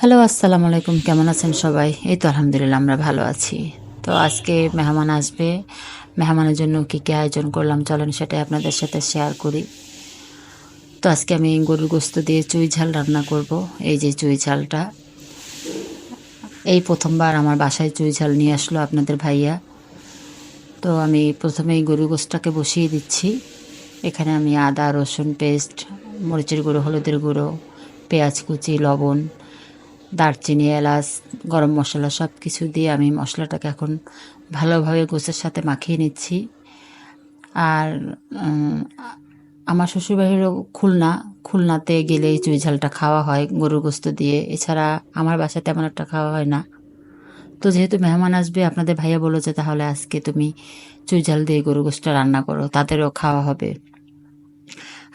Hello আসসালামু আলাইকুম কেমন আছেন সবাই? এই তো আলহামদুলিল্লাহ, আমরা ভালো আছি। তো আজকে মেহমান আসবে। মেহমানের জন্য কী কী আয়োজন করলাম, চলেন সেটাই আপনাদের সাথে শেয়ার করি। তো আজকে আমি গরুর গোস্ত দিয়ে চুই ঝাল রান্না করব। এই যে চুই ঝালটা। এই প্রথমবার আমার বাসায় চুই ঝাল নিয়ে আসলো আপনাদের ভাইয়া। তো আমি প্রথমে এই গরুর গোস্তটাকে বসিয়ে দিচ্ছি। এখানে আমি আদা, রসুন, পেস্ট, মরিচের গুঁড়ো, হলুদের গুঁড়ো, পেঁয়াজ কুচি, লবণ দারচিনি, এলাচ, গরম মশলা সব কিছু দিয়ে আমি মশলাটাকে এখন ভালোভাবে গোছের সাথে মাখিয়ে নিচ্ছি। আর আমার শ্বশুরবাড়িরও খুলনা, খুলনাতে গেলে এই চুই ঝালটা খাওয়া হয় গরুর গোস্ত দিয়ে। এছাড়া আমার বাসায় তেমন একটা খাওয়া হয় না। তো যেহেতু মেহমান আসবে, আপনাদের ভাইয়া বলো যে তাহলে আজকে তুমি চুই ঝাল দিয়ে গরু গোস্তটা রান্না করো, তাদেরও খাওয়া হবে।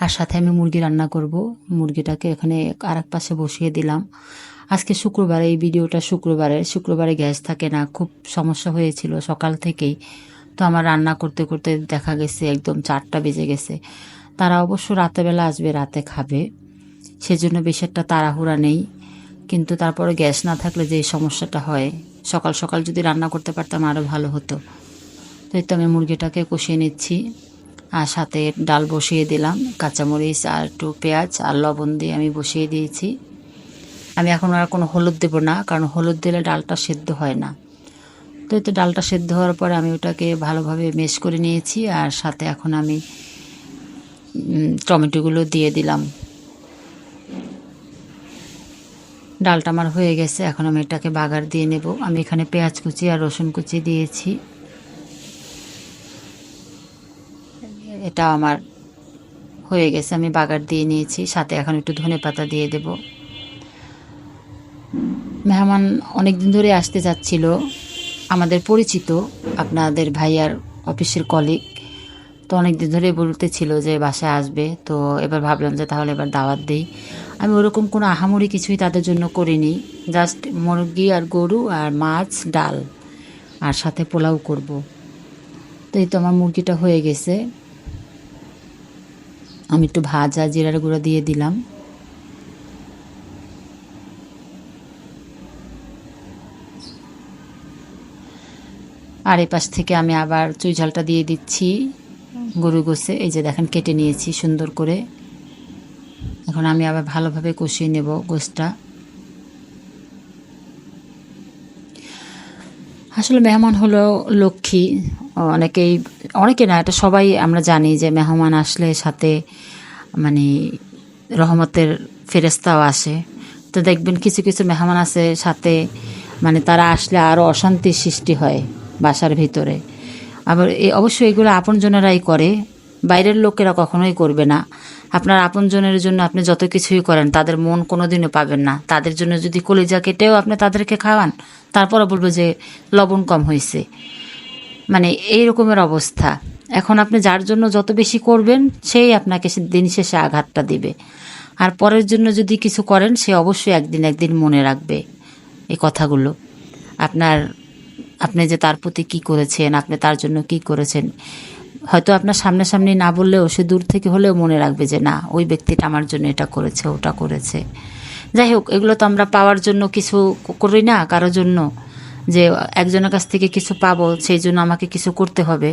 আর সাথে আমি মুরগি রান্না করব। মুরগিটাকে এখানে আর এক পাশে বসিয়ে দিলাম। আজকে শুক্রবার, এই ভিডিওটা শুক্রবারে শুক্রবারে গ্যাস থাকে না, খুব সমস্যা হয়েছিল সকাল থেকেই। তো আমার রান্না করতে করতে দেখা গেছে একদম চারটা বেজে গেছে। তারা অবশ্য রাতেবেলা আসবে, রাতে খাবে। সেজন্য বেশি একটা তাড়াহুড়া নেই। কিন্তু তারপরে গ্যাস না থাকলে যে সমস্যাটা হয়, সকাল সকাল যদি রান্না করতে পারতাম আরও ভালো হতো। তো এই তো আমি মুরগিটাকে কষিয়ে নিচ্ছি আর সাথে ডাল বসিয়ে দিলাম, কাঁচামরিচ আর একটু পেঁয়াজ আর লবণ দিয়ে আমি বসিয়ে দিয়েছি। আমি এখন আর কোনো হলুদ দেবো না, কারণ হলুদ দিলে ডালটা সেদ্ধ হয় না। তো এই তো ডালটা সেদ্ধ হওয়ার পরে আমি ওটাকে ভালোভাবে মেশ করে নিয়েছি, আর সাথে এখন আমি টমেটোগুলো দিয়ে দিলাম। ডালটা আমার হয়ে গেছে, এখন আমি এটাকে বাগার দিয়ে নেব। আমি এখানে পেঁয়াজ কুচি আর রসুন কুচি দিয়েছি। এটা আমার হয়ে গেছে, আমি বাগার দিয়ে নিয়েছি। সাথে এখন একটু ধনে পাতা দিয়ে দেব। মেহমান অনেক দিন ধরে আসতে যাচ্ছিল আমাদের পরিচিত আপনাদের ভাইয়ার অফিসের কলিগ তো অনেক দিন ধরে বলতেছিল যে বাসায় আসবে। তো এবার ভাবলাম যে তাহলে এবার দাওয়াত দিই। আমি ওরকম কোনো আহামরি কিছুই তাদের জন্য করিনি। জাস্ট মুরগি আর গরু আর মাছ, ডাল আর সাথে পোলাও করব। তো এই তো আমার মুরগিটা হয়ে গেছে। আমি একটু ভাজা জিরার গুঁড়ো দিয়ে দিলাম। আর এই পাশ থেকে আমি আবার চুই ঝালটা দিয়ে দিচ্ছি গরু গোসে এই যে দেখেন, কেটে নিয়েছি সুন্দর করে। এখন আমি আবার ভালোভাবে কষিয়ে নেব গোসটা আসলে মেহমান হলো লক্ষ্মী। অনেকেই, অনেকে না, এটা সবাই আমরা জানি যে মেহমান আসলে সাথে মানে রহমতের ফেরেস্তাও আসে। তো দেখবেন কিছু কিছু মেহমান আছে সাথে মানে তারা আসলে আরও অশান্তির সৃষ্টি হয়। বাসার ভিতরে। আবার অবশ্যই এগুলো আপনজনেরাই করে। বাইরের লোকেরা কখনোই করবে না। আপনার আপনজনের জন্য আপনি যত কিছুই করেন, তাদের মন কোনোদিনও পাবেন না। তাদের জন্য যদি কলিজা কেটেও আপনি তাদেরকে খাওয়ান তারপরে বলব যে লবণ কম হয়েছে। মানে এই রকমের অবস্থা। এখন আপনি যার জন্য যত বেশি করবেন, সেই আপনাকে দিন শেষে আঘাতটা দিবে। আর পরের জন্য যদি কিছু করেন, সে অবশ্যই একদিন একদিন মনে রাখবে এই কথাগুলো। আপনার আপনি যে তার প্রতি কি করেছেন, আপনি তার জন্য কি করেছেন, হয়তো আপনার সামনাসামনি না বললেও সে দূর থেকে হলেও মনে রাখবে যে, না, ওই ব্যক্তিটা আমার জন্য এটা করেছে, ওটা করেছে। যাই হোক, এগুলো তো আমরা পাওয়ার জন্য কিছু করি না কারও জন্য, যে একজনের কাছ থেকে কিছু পাবো, সেই জন্য আমাকে কিছু করতে হবে।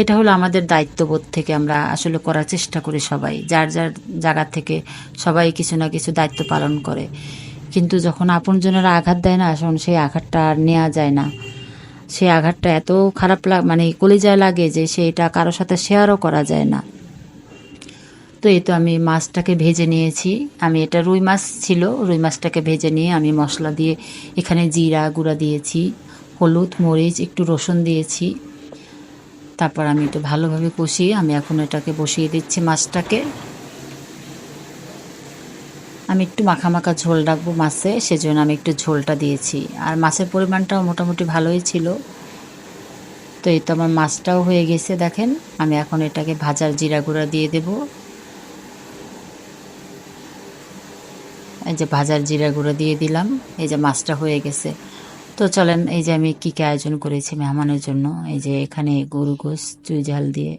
এটা হলো আমাদের দায়িত্ববোধ থেকে আমরা আসলে করার চেষ্টা করি সবাই, যার যার জায়গা থেকে সবাই কিছু না কিছু দায়িত্ব পালন করে। কিন্তু যখন আপনজনেরা আঘাত দেয় না, তখন সেই আঘাতটা আর নেওয়া যায় না। সেই আঘাতটা এত খারাপ লাগ মানে কলিজায় লাগে যে সেটা কারোর সাথে শেয়ারও করা যায় না। তো এই তো আমি মাছটাকে ভেজে নিয়েছি। আমি এটা রুই মাছ ছিল, রুই মাছটাকে ভেজে নিয়ে আমি মশলা দিয়ে এখানে জিরা গুঁড়া দিয়েছি, হলুদ, মরিচ, একটু রসুন দিয়েছি। তারপর আমি একটু ভালোভাবে কষিয়ে আমি এখন এটাকে বসিয়ে দিচ্ছি মাছটাকে। আমি একটু মাখা মাখা ঝোল রাখব মাছে, সেজন্য আমি একটু ঝোলটা দিয়েছি। আর মাছের পরিমাণটাও মোটামুটি ভালোই ছিল। তো এই তো আমার মাছটাও হয়ে গেছে, দেখেন। আমি এখন এটাকে ভাজার জিরা গুঁড়া দিয়ে দেব। এই যে ভাজার জিরা গুঁড়ো দিয়ে দিলাম, এই যে মাছটা হয়ে গেছে। তো চলেন, এই যে আমি কী কী আয়োজন করেছি মেহমানের জন্য, এই যে এখানে গরু গোস চুই ঝাল দিয়ে।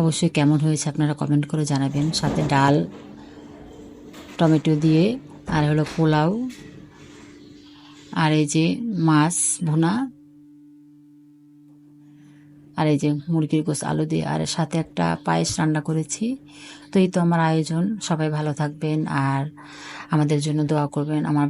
অবশ্যই কেমন হয়েছে আপনারা কমেন্ট করে জানাবেন। সাথে ডাল টমেটো দিয়ে, আর হলো পোলাও, আর এই যে মাছ ভুনা, আর এই যে মুরগির গোস আলু দিয়ে, আর সাথে একটা পায়েস রান্না করেছি। তো এই তো আমার আয়োজন, সবাই ভালো থাকবেন আর আমাদের জন্য দোয়া করবেন। আমার